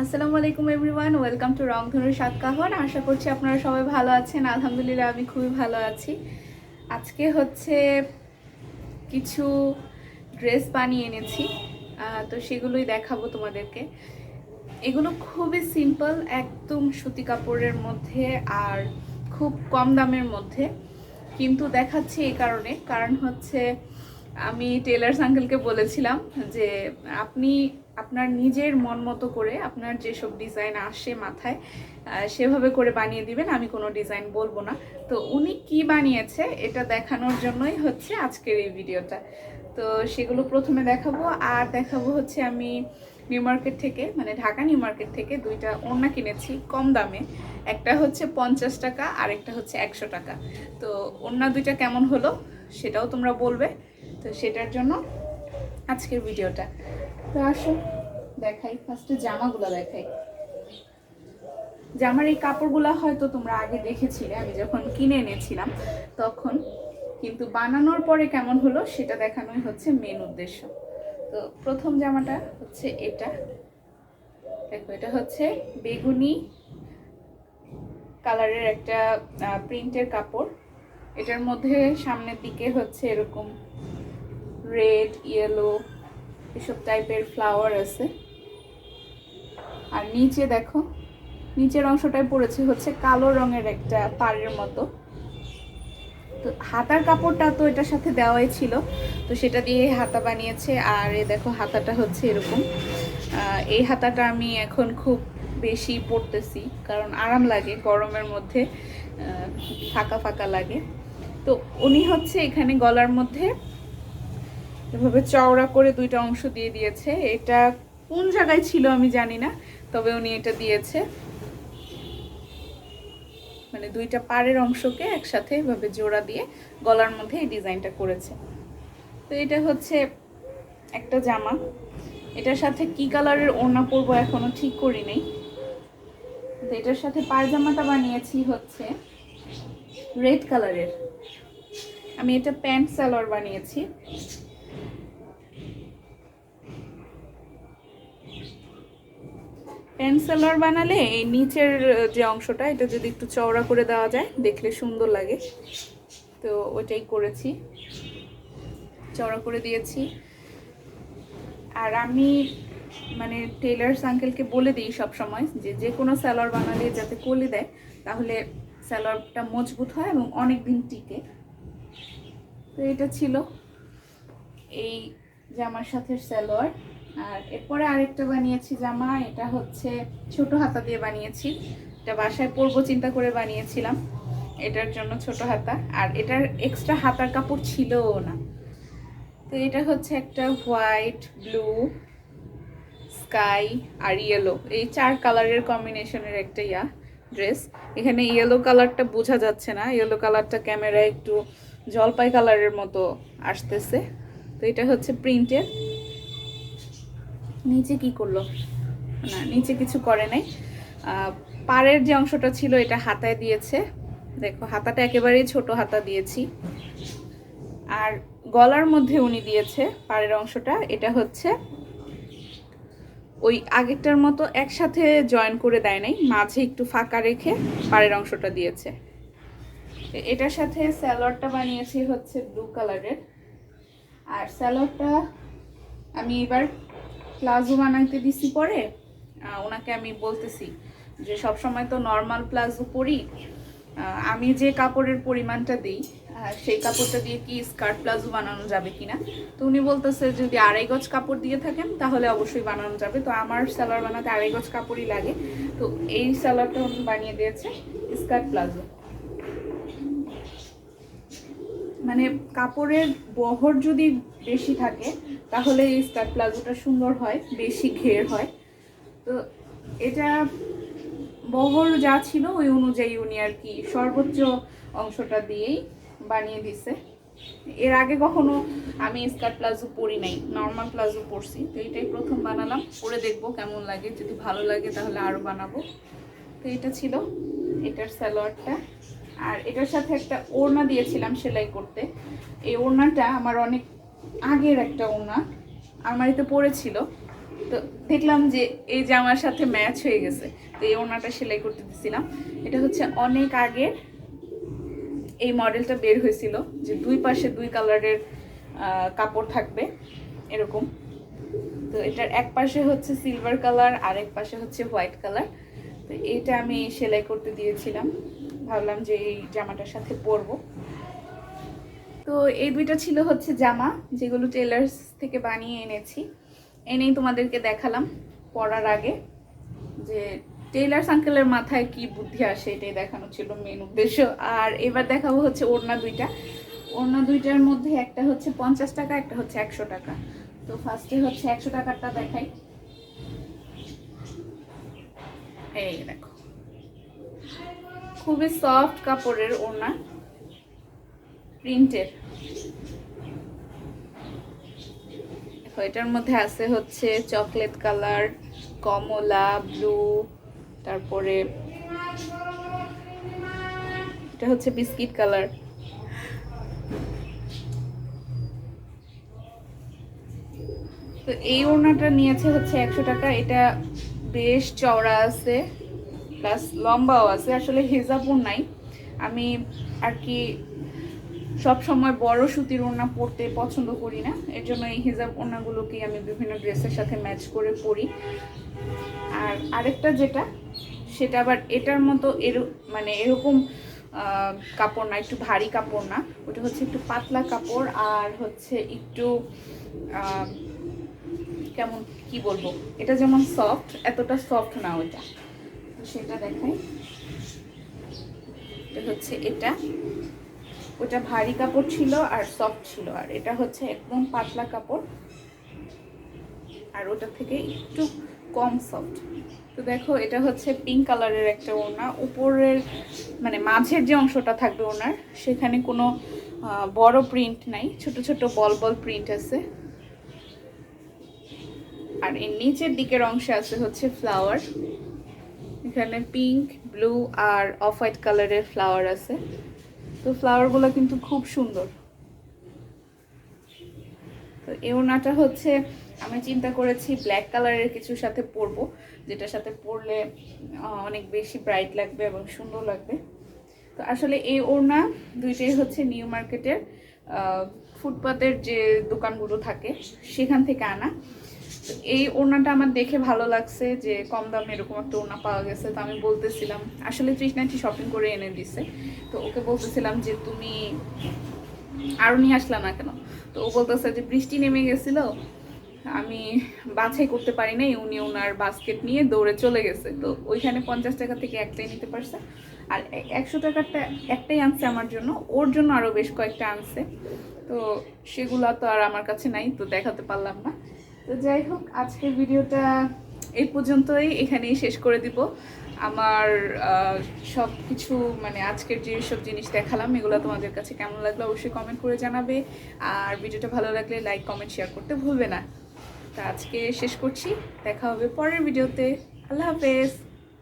আসসালামু আলাইকুম everyone, welcome two রংধনু সাতকাহন। আশা করছি আপনারা সবাই ভালো আছেন। আলহামদুলিল্লাহ, আমি খুবই ভালো আছি। আজকে হচ্ছে কিছু ড্রেস বানিয়ে এনেছি তো সেগুলোই দেখাবো তোমাদেরকে। এগুলো খুবই সিম্পল, একদম সুতি কাপড়ের মধ্যে আর খুব কম দামের মধ্যে। কিন্তু দেখাচ্ছি এই কারণে। কারণ হচ্ছে আমি টেলার্স আঙ্কেলকে বলেছিলাম যে, আপনি আপনার নিজের মন মতো করে আপনার যেসব ডিজাইন আসে মাথায় সেভাবে করে বানিয়ে দিবেন, আমি কোনো ডিজাইন বলব না। তো উনি কি বানিয়েছে এটা দেখানোর জন্যই হচ্ছে আজকের এই ভিডিওটা। তো সেগুলো প্রথমে দেখাবো, আর দেখাবো হচ্ছে আমি নিউ মার্কেট থেকে মানে ঢাকা নিউ মার্কেট থেকে দুইটা ওড়না কিনেছি কম দামে। একটা হচ্ছে পঞ্চাশ টাকা আর একটা হচ্ছে একশো টাকা। তো ওড়না দুইটা কেমন হলো সেটাও তোমরা বলবে। তো সেটার জন্য আজকের ভিডিওটা। তো আসো। দেখাই ফার্স্টে জামাগুলো দেখাই। জামার এই কাপড়গুলো হয়তো তোমরা আগে দেখেছিলে, আমি যখন কিনে এনেছিলাম, তখন কিন্তু বানানোর পরে কেমন হলো সেটা দেখানোই হচ্ছে মেন উদ্দেশ্য। তো প্রথম জামাটা হচ্ছে এটা। দেখো, এটা হচ্ছে বেগুনি কালারের একটা প্রিন্টের কাপড়। এটার মধ্যে সামনের দিকে হচ্ছে এরকম রেড ইয়েলো এসব টাইপের ফ্লাওয়ার আছে। আর নিচে দেখো, নিচের অংশটায় পড়েছে হচ্ছে কালো রঙের একটা পাড়ের মতো। তো হাতার কাপড়টা তো এটার সাথে দেওয়াই ছিল, তো সেটা দিয়ে হাতা বানিয়েছে। আর এ দেখো হাতাটা হচ্ছে এরকম। এই হাতাটা আমি এখন খুব বেশি পরতেছি, কারণ আরাম লাগে গরমের মধ্যে ফাঁকা ফাঁকা লাগে। তো উনি হচ্ছে এখানে গলার মধ্যে এভাবে চওড়া করে দুইটা অংশ দিয়ে দিয়েছে। এটা কোন জায়গায় ছিল আমি জানি না, তবে উনি এটা দিয়েছে। মানে দুইটা পাড়ের অংশকে একসাথে এভাবে জোড়া দিয়ে গলার মধ্যে এই ডিজাইনটা করেছে। তো এটা হচ্ছে একটা জামা। এটার সাথে কি কালারের ওড়না পরবো এখনও ঠিক করি নেই। তো এটার সাথে পায়জামাটা বানিয়েছি হচ্ছে রেড কালারের। আমি এটা প্যান্ট সালোয়ার বানিয়েছি। প্যান্ট সালোয়ার বানালে এই নিচের যে অংশটা, এটা যদি একটু চওড়া করে দেওয়া যায়, দেখলে সুন্দর লাগে। তো ওইটাই করেছি। চওড়া করে দিয়েছি। আর আমি মানে টেলার্স আঙ্কেলকে বলে দিই সব সময় যে যে কোনো সালোয়ার বানালে যাতে কলি দেয়, তাহলে সালোয়ারটা মজবুত হয় এবং অনেক দিন টিকে। তো এটা ছিল এই জামার সাথে সালোয়ার। আর এরপরে আরেকটা বানিয়েছি জামা, এটা হচ্ছে ছোট হাতা দিয়ে বানিয়েছি। এটা বাসায় পরবো চিন্তা করে বানিয়েছিলাম, এটার জন্য ছোট হাতা। আর এটার এক্সট্রা হাতার কাপড় ছিলও না। তো এটা হচ্ছে একটা হোয়াইট ব্লু স্কাই আর ইয়েলো এই চার কালারের কম্বিনেশনের একটা ইয়া ড্রেস এখানে ইয়েলো কালারটা বোঝা যাচ্ছে না ইয়েলো কালারটা ক্যামেরায় একটু জলপাই কালারের মতো আসতেছে। তো এটা হচ্ছে প্রিন্টের নিচে কি করল? না নিচে কিছু করে নাই। পাড়ের যে অংশটা ছিল, এটা হাতায় দিয়েছে। দেখো, হাতাটা একেবারেই ছোট হাতা দিয়েছি। আর গলার মধ্যে উনি দিয়েছে পাড়ের অংশটা। এটা হচ্ছে ওই আগেরটার মতো একসাথে জয়েন করে দেয় নাই, মাঝে একটু ফাঁকা রেখে পাড়ের অংশটা দিয়েছে। এটার সাথে স্যালোয়ারটা বানিয়েছি হচ্ছে ব্লু কালারের। আর স্যালোয়ারটা আমি এবার প্লাজো বানাইতে দিছি পরে ওনাকে আমি বলতেছি যে সব সময় তো নর্মাল প্লাজো পরি। আমি যে কাপড়ের পরিমাণটা দিই সেই কাপড়টা দিয়ে কি স্কার্ট প্লাজো বানানো যাবে কিনা? তো উনি বলতেছে, যদি আড়াই গজ কাপড় দিয়ে থাকেন, তাহলে অবশ্যই বানানো যাবে। তো আমার সালোয়ার বানাতে আড়াই গজ কাপড়ই লাগে। তো এই সালোয়ারটা উনি বানিয়ে দিয়েছে স্কার্ট প্লাজো। মানে কাপড়ের বহর যদি বেশি থাকে, তাহলে এই স্কার্ট প্লাজোটা সুন্দর হয়, বেশি ঘের হয়। তো এটা বহর যা ছিল, ওই অনুযায়ী উনি আর কি সর্বোচ্চ অংশটা দিয়েই বানিয়ে দিছে। এর আগে কখনো আমি স্কার্ট প্লাজো পরি নাই নর্মাল প্লাজো পরছি। তো এটাই প্রথম বানালাম, পরে দেখব কেমন লাগে। যদি ভালো লাগে তাহলে আরও বানাবো। তো এটা ছিল এটার স্যালোয়ারটা। আর এটার সাথে একটা ওড়না দিয়েছিলাম সেলাই করতে। এই ওড়নাটা আমার অনেক আগের একটা ওনা আলমারিতে পড়েছিল। তো দেখলাম যে এই জামার সাথে ম্যাচ হয়ে গেছে। তো এই ওনাটা সেলাই করতে দিছিলাম। এটা হচ্ছে অনেক আগের এই মডেলটা বের হয়েছিল, যে দুই পাশে দুই কালারের কাপড় থাকবে, এরকম। তো এটার এক পাশে হচ্ছে সিলভার কালার আর এক পাশে হচ্ছে হোয়াইট কালার তো এটা আমি সেলাই করতে দিয়েছিলাম। ভাবলাম যে এই জামাটার সাথে পরবো। তো এই দুইটা ছিল হচ্ছে জামা, যেগুলো টেলার্স থেকে বানিয়ে এনেছি। এনেই তোমাদেরকে দেখালাম পরার আগে যে টেইলার্স আঙ্কেলের মাথায় কি বুদ্ধি আসে এটাই দেখানো ছিল মেন উদ্দেশ্য। আর এবার দেখাবো হচ্ছে ওড়না দুইটা। ওড়না দুইটার মধ্যে একটা হচ্ছে পঞ্চাশ টাকা, একটা হচ্ছে একশো টাকা। তো ফার্স্টে হচ্ছে একশো টাকারটা দেখাই। এই দেখো। খুবই সফট কাপড়ের ওড়না। প্রিন্টের। দেখো, এটার মধ্যে আছে হচ্ছে চকলেট কালার, কমলা, ব্লু, তারপরে এটা হচ্ছে বিস্কিট কালার। তো এই ওড়নাটা নিয়েছে হচ্ছে একশো টাকা। এটা বেশ চওড়া আছে প্লাস লম্বাও আছে। আসলে হিজাবও নাই। আমি আর কি সব সময় বড় সুতির ওড়না পরতে পছন্দ করি না। এর জন্য এই হিজাব ওড়নাগুলোকেই আমি বিভিন্ন ড্রেসের সাথে ম্যাচ করে পরি। আর আরেকটা যেটা, সেটা আবার এটার মতো এর মানে এরকম কাপড় না, একটু ভারী কাপড় না। ওটা হচ্ছে একটু পাতলা কাপড় আর হচ্ছে একটু কেমন, কি বলব? এটা যেমন সফট এতটা সফট না ওটা। সেটা দেখাই। এটা হচ্ছে এটা। ওটা ভারী কাপড় ছিল আর সফট ছিল, আর এটা হচ্ছে একদম পাতলা কাপড়। আর ওটা থেকে একটু কম সফট তো দেখো, এটা হচ্ছে পিঙ্ক কালারের একটা ওড়না। উপরের মানে মাঝের যে অংশটা থাকবে ওনার, সেখানে কোনো বড় প্রিন্ট নাই, ছোট ছোট বল বল প্রিন্ট আছে। আর এর নিচের দিকের অংশে আছে হচ্ছে ফ্লাওয়ার এখানে পিঙ্ক ব্লু আর অফ হোয়াইট কালারের ফ্লাওয়ার আছে। তো ফ্লাওয়ারগুলো কিন্তু খুব সুন্দর। তো এই ওড়নাটা হচ্ছে, আমি চিন্তা করেছি ব্ল্যাক কালারের কিছুর সাথে পরবো, যেটার সাথে পরলে অনেক বেশি ব্রাইট লাগবে এবং সুন্দর লাগবে। তো আসলে এই ওড়না দুইটাই হচ্ছে নিউ মার্কেটের ফুটপাতের যে দোকানগুলো থাকে, সেখান থেকে আনা। এই ওড়নাটা আমার দেখে ভালো লাগছে যে কম দামে এরকম একটা ওড়না পাওয়া গেছে, তো আমি বলতেছিলাম, আসলে তৃষ্ণাটি শপিং করে এনে দিছে। তো ওকে বলতেছিলাম যে, তুমি আরও নিয়ে আসলা না কেন? তো ও বলতেছে যে, বৃষ্টি নেমে গেছিল, আমি বাছাই করতে পারি নাই, উনি ওনার বাস্কেট নিয়ে দৌড়ে চলে গেছে। তো ওইখানে পঞ্চাশ টাকা থেকে একটাই নিতে পারছে। আর একশো টাকারটা একটাই আনছে আমার জন্য, ওর জন্য আরও বেশ কয়েকটা আনছে। তো সেগুলো তো আর আমার কাছে নাই, তো দেখাতে পারলাম না। তো যাই হোক, আজকের ভিডিওটা এই পর্যন্তই। এখানেই শেষ করে দিব। আমার সব কিছু মানে আজকের যে সব জিনিস দেখালাম, এগুলো তোমাদের কাছে কেমন লাগল অবশ্যই কমেন্ট করে জানাবে। আর ভিডিওটা ভালো লাগলে লাইক কমেন্ট শেয়ার করতে ভুলবে না। তা আজকে শেষ করছি। দেখা হবে পরের ভিডিওতে। আল্লাহ হাফেজ।